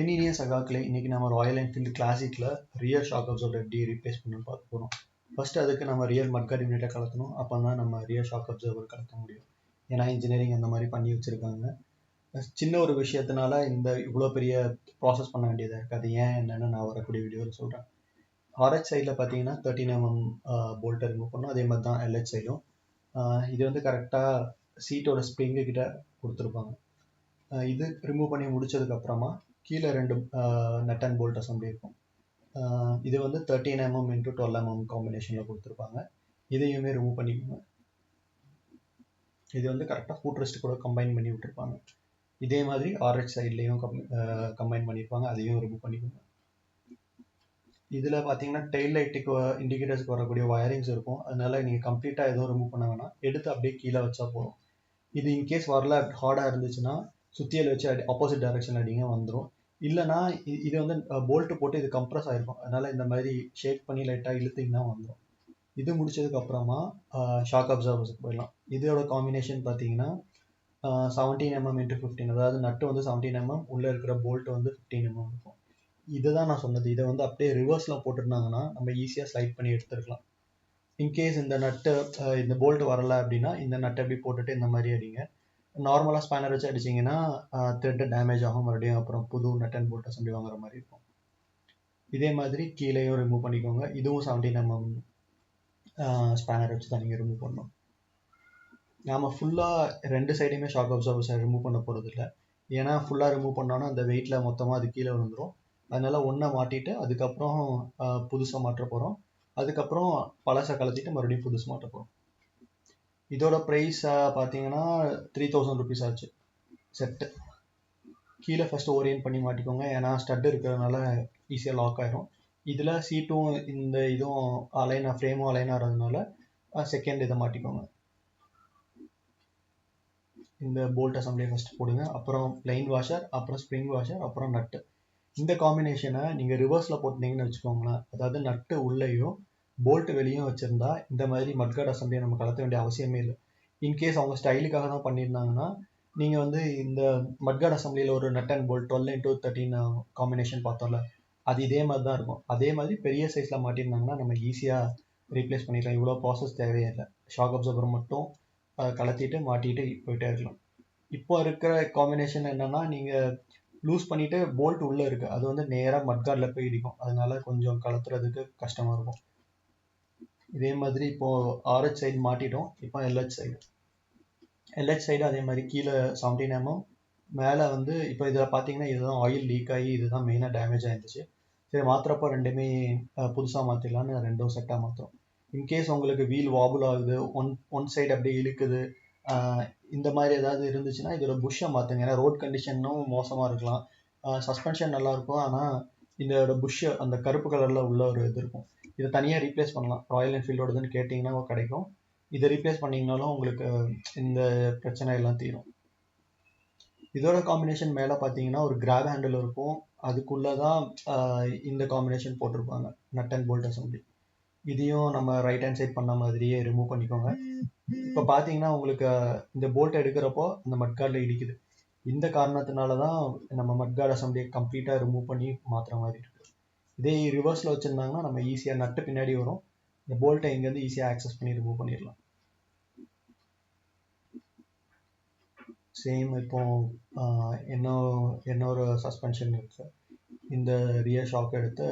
எனினியஸ் அகாக்களே இன்றைக்கி நம்ம ராயல் என்ஃபீல்டு கிளாசிக்கில் ரியல் ஷாக் அப்சர்வர் எப்படி ரீப்ளேஸ் பண்ணணும்னு பார்க்க போகிறோம் ஃபஸ்ட் அதுக்கு நம்ம ரியல் மட்கார்ட் யூனிட்டை கலத்தணும். அப்போ தான் நம்ம ரியல் ஷாக் அப்சர்வர் கலத்த முடியும். ஏன்னா இன்ஜினியரிங் அந்த மாதிரி பண்ணி வச்சுருக்காங்க. சின்ன ஒரு விஷயத்தினால இந்த இவ்வளோ பெரிய ப்ராசஸ் பண்ண வேண்டியதாக இருக்குது அது ஏன் என்னென்னு நான் வரக்கூடிய வீடியோவில் சொல்கிறேன் ஆர்ஹெச் சைடில் பார்த்தீங்கன்னா தேர்ட்டின் எம்எம் போல்ட்டை ரிமூவ் பண்ணணும். அதே மாதிரி தான் எல்ஹெச் சைடும் இது வந்து கரெக்டாக சீட்டோட ஸ்ப்ரிங்கு கிட்ட கொடுத்துருப்பாங்க. இது ரிமூவ் பண்ணி முடிச்சதுக்கப்புறமா கீழே ரெண்டு நட் அண்ட் போல்ட் அசம்பிளி இருக்கும். இது வந்து thirteen MM into twelve MM காம்பினேஷனில் கொடுத்துருப்பாங்க. இதையுமே ரிமூவ் பண்ணிக்கோங்க. இது வந்து கரெக்டாக ஃபுட் ரெஸ்ட் கூட கம்பைன் பண்ணி விட்டுருப்பாங்க. இதே மாதிரி ஆர்ஹெச் சைட்லேயும் கம்பைன் பண்ணியிருப்பாங்க அதையும் ரிமூவ் பண்ணிக்கோங்க. இதில் பார்த்தீங்கன்னா டெயில் லைட்டுக்கு இண்டிகேட்டர்ஸ்க்கு வரக்கூடிய வயரிங்ஸ் இருக்கும். அதனால நீங்கள் கம்ப்ளீட்டாக எதுவும் ரிமூவ் பண்ண வேணாம். எடுத்து அப்படியே கீழே வச்சா போதும். இது இன்கேஸ் வரல ஹார்டாக இருந்துச்சுன்னா சுத்தியல் வச்சு அடி ஆப்போசிட் டைரக்ஷன் அடிங்க வந்துடும் இல்லைனா இது வந்து போல்ட்டு போட்டு இது கம்ப்ரஸ் ஆயிருக்கும். அதனால இந்த மாதிரி ஷேக் பண்ணி லைட்டாக இழுத்திங்கன்னா வந்துடும் இது முடிச்சதுக்கு அப்புறமா ஷாக் அப்சர்வர்ஸுக்கு போயிடலாம். இதோட காம்பினேஷன் பார்த்தீங்கன்னா செவன்டீன் எம்எம் இன்ட்டு ஃபிஃப்டீன் அதாவது நட்டு வந்து செவன்டீன் எம்எம் உள்ளே இருக்கிற போல்ட் வந்து ஃபிஃப்டீன் எம்எம் mm இருக்கும். இதுதான் நான் சொன்னது. இதை வந்து அப்படியே ரிவர்ஸில் போட்டிருந்தாங்கன்னா நம்ம ஈஸியாக ஸ்லைட் பண்ணி எடுத்துருக்கலாம். இன்கேஸ் இந்த நட்டு இந்த போல்ட் வரலை அப்படின்னா இந்த நட்டை அப்படி போட்டுட்டு இந்த மாதிரி அடிங்க. நார்மலாக ஸ்பேனர் வச்சு அடிச்சிங்கன்னா த்ரெட்டு டேமேஜ் ஆகும். மறுபடியும் அப்புறம் புது நட் அண்ட் போல்ட் அசம்பிளி வாங்குற மாதிரி இருக்கும். இதே மாதிரி கீழேயும் ரிமூவ் பண்ணிக்கோங்க. இதுவும் செவன்டீன் எம்எம் ஸ்பேனர் வச்சு தான் நீங்கள் ரிமூவ் பண்ணணும். நாம் ஃபுல்லாக ரெண்டு சைடையுமே ஷாக் அப்சர்வர்ஸை ரிமூவ் பண்ண போகிறது இல்லை. ஏன்னா ஃபுல்லாக ரிமூவ் பண்ணோன்னா அந்த வெயிட்டில் மொத்தமாக அது கீழே விழுந்துடும் அதனால ஒன்றை மாட்டிட்டு அதுக்கப்புறம் புதுசாக மாற்ற போகிறோம் அதுக்கப்புறம் பழசை கலத்திட்டு மறுபடியும் புதுசு மாட்ட போகிறோம் இதோட ப்ரைஸ் பார்த்தீங்கன்னா த்ரீ தௌசண்ட் ருபீஸ் ஆச்சு. செட்டு கீழே ஃபஸ்ட்டு ஓரியன்ட் பண்ணி மாட்டிக்கோங்க. ஏன்னா ஸ்டட் இருக்கிறதுனால ஈஸியாக லாக் ஆயிரும். இதில் சீட்டும் இந்த இதுவும் அலைன் ஃப்ரேமும் அலைன் ஆகிறதுனால செகண்ட் இதை மாட்டிக்கோங்க. இந்த போல்ட் அசம்பிளி ஃபஸ்ட்டு போடுங்க. அப்புறம் பிளைன் வாஷர் அப்புறம் ஸ்ப்ரிங் வாஷர் அப்புறம் நட்டு இந்த காம்பினேஷனை நீங்கள் ரிவர்ஸில் போட்டிங்கன்னு வச்சுக்கோங்களேன். அதாவது நட்டு உள்ளேயும் போல்ட் வெளியும் வச்சுருந்தா இந்த மாதிரி மட்கார்ட் அசம்பிளியை நம்ம கலத்த வேண்டிய அவசியமே இல்லை. இன்கேஸ் அவங்க ஸ்டைலுக்காக தான் பண்ணியிருந்தாங்கன்னா நீங்கள் வந்து இந்த மட்கார்ட் அசம்பிளியில் ஒரு nut and bolt twelve into thirteen combination பார்த்தோம்ல அது இதே மாதிரி தான் இருக்கும். அதே மாதிரி பெரிய சைஸில் மாட்டியிருந்தாங்கன்னா நம்ம ஈஸியாக ரீப்ளேஸ் பண்ணிக்கலாம். இவ்வளோ ப்ராசஸ் தேவையே இல்லை. ஷாக் அப்சர்வர் மட்டும் கலத்திட்டு மாட்டிட்டு போயிட்டே இருக்கலாம். இப்போ இருக்கிற காம்பினேஷன் என்னன்னா நீங்கள் லூஸ் பண்ணிட்டு போல்ட் உள்ளே இருக்குது அது வந்து நேராக மட்கார்டில் போய் இடிக்கும். அதனால கொஞ்சம் கலத்துறதுக்கு கஷ்டமாக இருக்கும். இதே மாதிரி இப்போ ஆர்ஹெச் சைடு மாட்டிட்டோம். இப்போ எல்ஹெச் சைடு எல்ஹெச் சைடு அதே மாதிரி கீழே செவன்டீன் எம்எம் mm. மேலே வந்து இப்போ இதில் பார்த்தீங்கன்னா இதுதான் ஆயில் லீக் ஆகி இதுதான் மெயினாக டேமேஜ் ஆயிருந்துச்சு. சரி மாத்திரப்போ ரெண்டுமே புதுசாக மாற்றிடலான்னு ரெண்டும் செட்டாக மாற்றோம் இன்கேஸ் உங்களுக்கு வீல் வாபுல் ஆகுது ஒன் ஒன் சைடு அப்படியே இழுக்குது இந்த மாதிரி ஏதாவது இருந்துச்சுன்னா இதோட புஷ்ஷை மாற்றுங்க ஏன்னா ரோட் கண்டிஷனும் மோசமாக இருக்கலாம். சஸ்பென்ஷன் நல்லாயிருக்கும் ஆனால் இதோட புஷ்ஷு அந்த கருப்பு கலரில் உள்ள ஒரு இது இருக்கும். இதை தனியாக ரீப்ளேஸ் பண்ணலாம். ராயல் என்ஃபீல்டோடதுன்னு கேட்டிங்கன்னா கிடைக்கும். இதை ரீப்ளேஸ் பண்ணிங்கனாலும் உங்களுக்கு இந்த பிரச்சனை எல்லாம் தீரும். இதோட காம்பினேஷன் மேலே பார்த்தீங்கன்னா ஒரு கிராப் ஹேண்டில் இருக்கும். அதுக்குள்ளே தான் இந்த காம்பினேஷன் போட்டிருப்பாங்க. நட் அண்ட் போல்ட் அசம்பிளி இதையும் நம்ம ரைட் ஹேண்ட் சைட் பண்ண மாதிரியே ரிமூவ் பண்ணிக்கோங்க. இப்போ பார்த்தீங்கன்னா உங்களுக்கு இந்த போல்ட் எடுக்கிறப்போ அந்த மட்கார்டில் இடிக்குது. இந்த காரணத்தினால தான் நம்ம மட்கார்டு அசம்பிளியை கம்ப்ளீட்டாக ரிமூவ் பண்ணி மாற்றுற மாதிரி இருக்கும் இதே ரிவர்ஸில் வச்சுருந்தாங்கன்னா நம்ம ஈஸியாக நட்டு பின்னாடி வரும். இந்த போல்ட்டை இங்கேருந்து ஈஸியாக ஆக்சஸ் பண்ணி ரிமூவ் பண்ணிடலாம். சேம் இப்போ என்ன இன்னொரு சஸ்பென்ஷன் இருக்குது இந்த ரியர் ஷாக் எடுத்து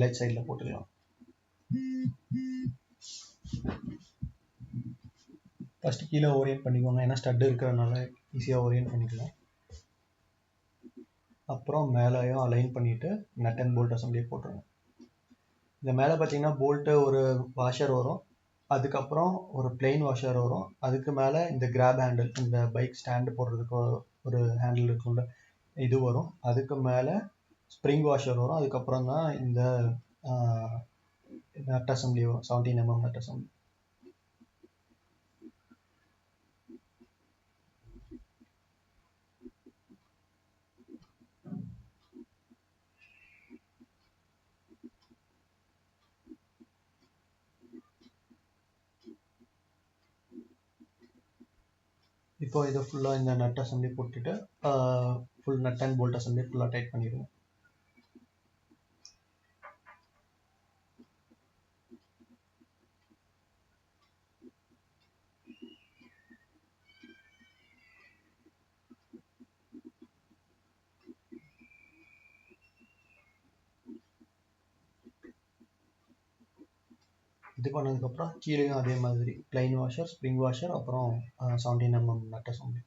லெஃப்ட் சைடில் போட்டுக்கலாம். ஃபஸ்ட்டு கீழே ஓரியன்ட் பண்ணிக்கோங்க. ஏன்னா ஸ்டட்டு இருக்கிறதுனால ஈஸியாக ஓரியன்ட் பண்ணிக்கலாம். அப்புறம் மேலேயும் அலைன் பண்ணிவிட்டு நட் அண்ட் போல்ட் அசம்பிளியை போட்டுருங்க. இந்த மேலே பார்த்தீங்கன்னா போல்ட்டு ஒரு வாஷர் வரும். அதுக்கப்புறம் ஒரு பிளெயின் வாஷர் வரும். அதுக்கு மேலே இந்த கிராப் ஹேண்டில் இந்த பைக் ஸ்டாண்டு போடுறதுக்கு ஒரு ஹேண்டில் இருக்கும்ல இது வரும். அதுக்கு மேலே ஸ்ப்ரிங் வாஷர் வரும். அதுக்கப்புறம் தான் இந்த நட் அசம்பிளி வரும். செவன்டீன் எம்எம் நட் அசம்பிளி இப்போ இதை ஃபுல்லாக இந்த நட் அசம்பிளி போட்டுட்டு full nut and bolt assembly ஃபுல்லாக டைட் பண்ணிடுவோம். இது பண்ணதுக்கப்புறம் கீழேயும் அதே மாதிரி பிளைன் வாஷர் ஸ்ப்ரிங் வாஷர் அப்புறம் செவன்டீன் எம்எம் நட் அசம்பிளி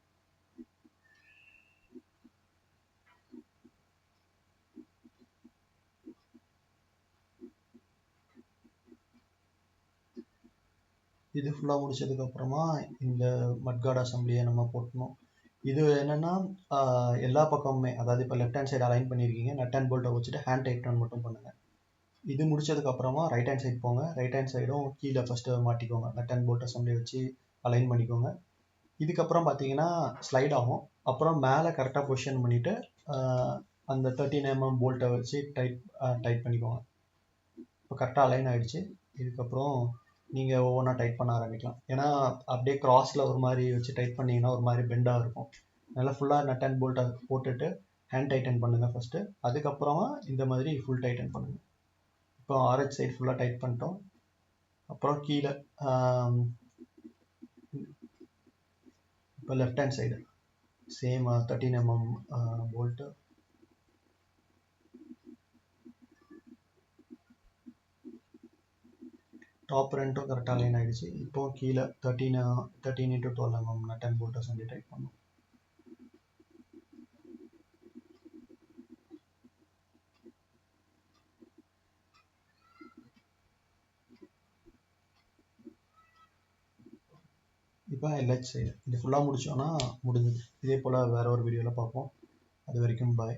இது ஃபுல்லாக முடிச்சதுக்கப்புறமா இந்த மட்கார்டு அசம்பிளியை நம்ம போட்டணும். இது என்னென்னா எல்லா பக்கமுமே அதாவது இப்போ லெஃப்ட் ஹேண்ட் சைடு அலைன் பண்ணியிருக்கீங்க நட் அண்ட் போல்ட்டை வச்சுட்டு ஹேண்ட் டைட் டர்ன் மட்டும் பண்ணுங்கள் இது முடிச்சதுக்கப்புறமா ரைட் ஹேண்ட் சைடு போங்க. ரைட் ஹேண்ட் சைடும் கீழே ஃபஸ்ட்டு மாட்டிக்கோங்க. நட் அண்ட் போல்ட் அசம்பிளி வச்சு அலைன் பண்ணிக்கோங்க. இதுக்கப்புறம் பார்த்தீங்கன்னா ஸ்லைட் ஆகும். அப்புறம் மேலே கரெக்டாக பொசிஷன் பண்ணிவிட்டு அந்த தேர்ட்டின் எம்எம் போல்ட்டை வச்சு டைட் டைட் பண்ணிக்கோங்க. இப்போ கரெக்டாக அலைன் ஆகிடுச்சு இதுக்கப்புறம் நீங்கள் ஒவ்வொன்றா டைட் பண்ண ஆரம்பிக்கலாம். ஏன்னா அப்படியே கிராஸில் ஒரு மாதிரி வச்சு டைட் பண்ணிங்கன்னா ஒரு மாதிரி பெண்டாக இருக்கும். நல்லா ஃபுல்லாக நட் அண்ட் போல்ட்டை போட்டுட்டு ஹேண்ட் டைட்டன் பண்ணுங்கள் ஃபஸ்ட்டு அதுக்கப்புறமா இந்த மாதிரி ஃபுல் டைட்டன் பண்ணுங்கள் இப்போ ஆரஞ்ச் சைடு ஃபுல்லாக டைட் பண்ணிட்டோம். அப்புறம் கீழே இப்போ left hand side same thirteen mm bolt top ரெண்டும் கரெக்டாக லைன் ஆகிடுச்சு இப்போது கீழே thirteen thirteen into twelve mm nut and போல்ட்டை சொல்லி டைப் பண்ணோம். இப்போ லெஃப்ட் சைடு இது ஃபுல்லாக முடித்தோன்னா முடிஞ்சது. இதே போல் வேறு ஒரு வீடியோவில் பார்ப்போம். அது வரைக்கும் பாய்